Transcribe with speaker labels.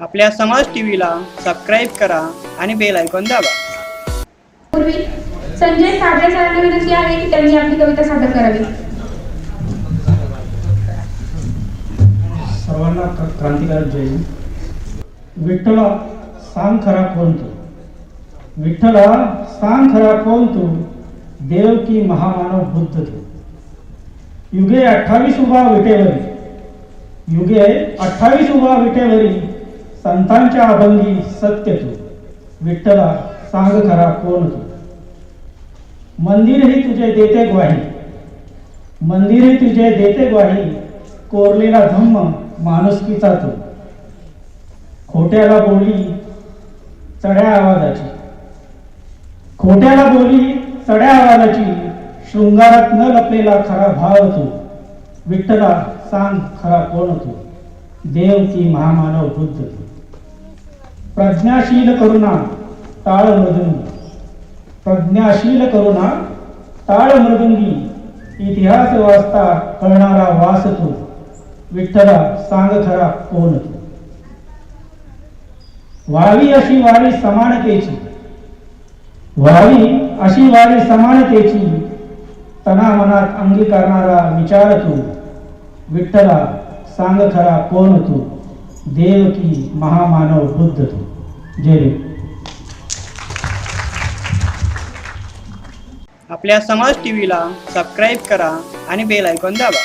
Speaker 1: आपल्या समाज टीव्हीला सबस्क्राईब करा आणि बेल आयकॉन दाबा.
Speaker 2: पूर्वी संजय साबळे सरांना विनंती आहे की त्यांनी आपली कविता सादर करावी.
Speaker 3: सर्वांना क्र- क्रांतिकारक जय हिंद. विठ्ठला सांग खरा कोण तू? विठ्ठला सांग खरा कोण तू? देव की महामानव बुद्ध तू. युगे अठ्ठावीस उभा विटेवरी. युगे अठ्ठावीस उभा विटेवरी. संतांच्या अभंगी सत्य तू. विठ्ठला सांग खरा कोण तू? मंदिरही तुझे देते ग्वाही. मंदिरही तुझे देते ग्वाही. कोरलेला धम्म माणुसकीचा तू. खोट्याला बोली चढ्या आवाजाची. खोट्याला बोली चढ्या आवाजाची. शृंगारात न लपलेला खरा भाव तू. विठ्ठला सांग खरा कोण तू? देव की महामानव बुद्ध तू. प्रज्ञाशील करुणा ताळ मृदुंगी. प्रज्ञाशील करुणा ताळ मृदुंगी. इतिहास वाचता कळणारा वास तू. विठ्ठला सांग खरा कोण तू. व्हावी अशी वारी समानतेची व्हावी अशी वारी समानतेची तना मनात अंगीकारणारा विचार तू. विठ्ठला सांग खरा कोण तू. देव की महामानव बुद्ध तू। जय
Speaker 1: आपल्या समाज टीव्हीला सबस्क्राईब करा आणि बेल ऐकून दाबा.